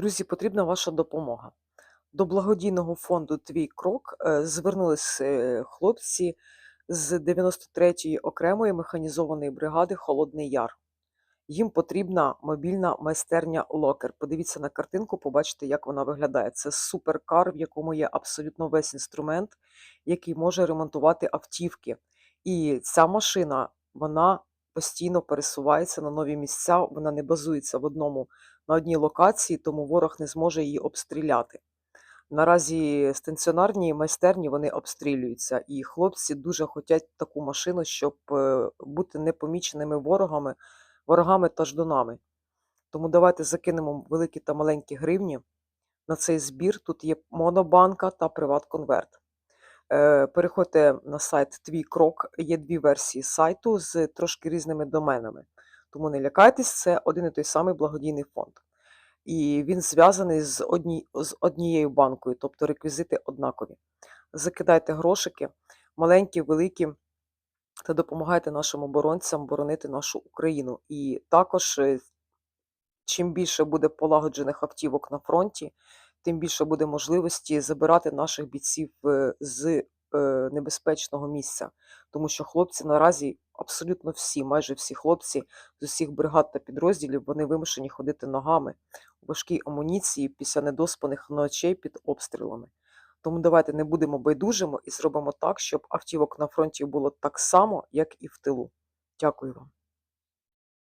Друзі, потрібна ваша допомога. До благодійного фонду Твій крок е, звернулись е, хлопці з 93-ї окремої механізованої бригади Холодний Яр. Їм потрібна мобільна майстерня Локер. Подивіться на картинку, побачите, як вона виглядає. Це суперкар, в якому є абсолютно весь інструмент, який може ремонтувати автівки. І ця машина, вона постійно пересувається на нові місця, вона не базується в одному на одній локації, тому ворог не зможе її обстріляти. Наразі стаціонарні майстерні вони обстрілюються, і хлопці дуже хочуть таку машину, щоб е, бути непоміченими ворогами, ворогами та ждунами. Тому давайте закинемо великі та маленькі гривні на цей збір. Тут є монобанка та приват-конверт. Е, Переходьте на сайт Твій крок. Є дві версії сайту з трошки різними доменами. Тому не лякайтесь, це один і той самий благодійний фонд. І він зв'язаний з, одні, з однією банкою, тобто реквізити однакові. Закидайте грошики, маленькі, великі, та допомагайте нашим оборонцям боронити нашу Україну. І також, е, чим більше буде полагоджених автівок на фронті, тим більше буде можливості забирати наших бійців е, з е, небезпечного місця. Тому що хлопці наразі абсолютно всі, майже всі хлопці з усіх бригад та підрозділів, вони вимушені ходити ногами у важкій амуніції після недоспаних ночей під обстрілами. Тому давайте не будемо байдужими і зробимо так, щоб автівок на фронті було так само, як і в тилу. Дякую вам.